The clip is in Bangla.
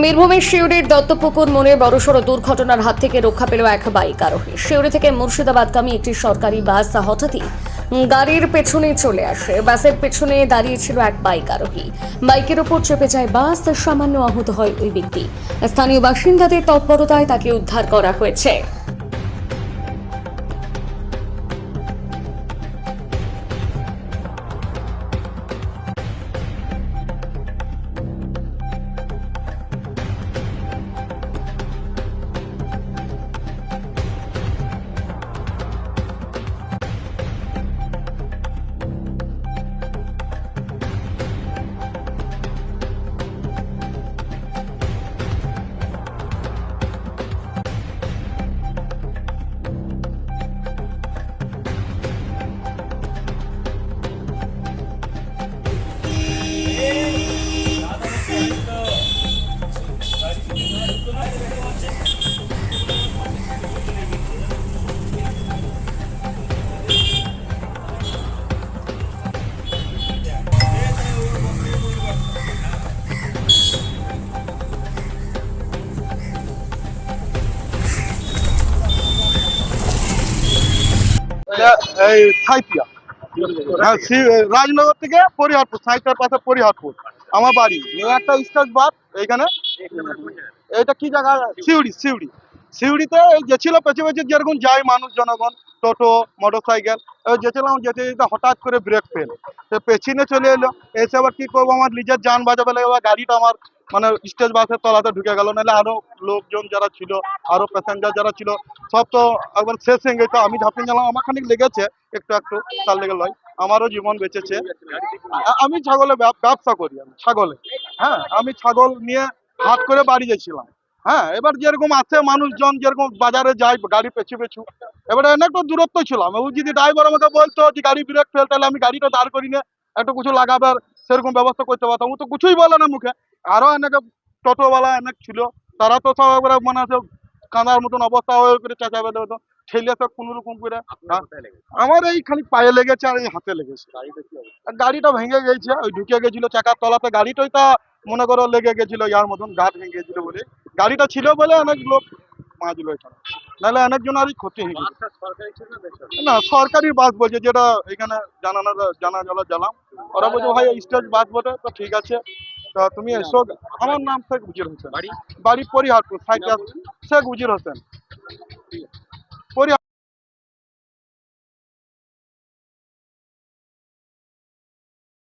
বীরভূমের শিউরির দত্তপুকুর মনে বড়সড় দুর্ঘটনার হাত থেকে রক্ষা পেল এক বাইক আরোহী। শিউরি থেকে মুর্শিদাবাদগামী একটি সরকারি বাস হঠাৎই গাড়ির পেছনে চলে আসে। বাসের পেছনে দাঁড়িয়েছিল এক বাইক আরোহী। বাইকের ওপর চেপে যায় বাস, সামান্য আহত হয় ওই ব্যক্তি। স্থানীয় বাসিন্দাদের তৎপরতায় তাকে উদ্ধার করা হয়েছে। এই সাইপিয়া। হ্যাঁ রাজনগর থেকে পরিহারপুর সাইটার পাশে পরিহারপুর, আমার বাড়ি। একটা স্টেজ বাদ, এইখানে। এটা কি জায়গা? সিউড়ি সিউড়ি। সিউড়িতে গেছিল পেছে পেছে যেরকম যায় মানুষ, জনগণ টোটো মোটর সাইকেল গেছিলাম যেতে যেতে হঠাৎ করে ব্রেক ফেল তো পেছনে চলে এলো, এসে আবার কি করব, আমার নিজের যান বাজাবে লাগে এবার গাড়িটা আমার মানে স্টেজ বাসের তলাতে ঢুকে গেল। নাহলে আরও লোকজন যারা ছিল, আরও প্যাসেঞ্জার যারা ছিল, সব তো একবার শেষ হয়ে গেছে। আমি ঝাঁপিয়ে গেলাম, আমার খানিক লেগেছে, একটু একটু, তার লেগে লয়। আমারও জীবন বেঁচেছে। আমি ছাগলে ব্যবসা করি আমি, ছাগলে। হ্যাঁ আমি ছাগল নিয়ে হাট করে বাড়ি গেছিলাম। হ্যাঁ এবার যেরকম আছে মানুষজন, যেরকম বাজারে যায়, গাড়ি পেছু পেছু। এবারে অনেকটা দূরত্ব ছিলাম ও যদি ড্রাইভার আমাকে বলতো যে গাড়ি ব্রেক ফেল তাহলে আমি গাড়িটা দাঁড় করি না একটু কিছু লাগাবার সেরকম ব্যবস্থা করতে পারতাম। ও তো কিছুই বলে না মুখে। আরও অনেক টোটোওয়ালা অনেক ছিল। তারা তো সব একবারে মানে কাঁদার মতন অবস্থা হয়ে করে চেঁচাবে তো ঠেলে সব কোনো রকম করে হ্যাঁ। আমার এই খালি পায়ে লেগেছে আর এই হাতে লেগেছে। আর গাড়িটা ভেঙে গেছে ওই ঢুকে গেছিল চাকার তলাতে। গাড়িটাই তা মনে করো লেগে গেছিল ইয়ার মতন গাছ ভেঙে গেছিল বলে। গাড়িটা ছিল বলে অনেক লোক মাঝলো এখানে নাহলে অনেকজনেরই ক্ষতি হয়ে না সরকারি বাস বলছে যেটা এখানে জানানোর জানা গেল জানাম ওরা বলছে ভাই স্টেজ বাস বলে তো ঠিক আছে। তা তুমি এসো। আমার নাম শেখ উজির হোসেন। বাড়ি? পরিহারপুর সাইকেল শেখ উজির হোসেন।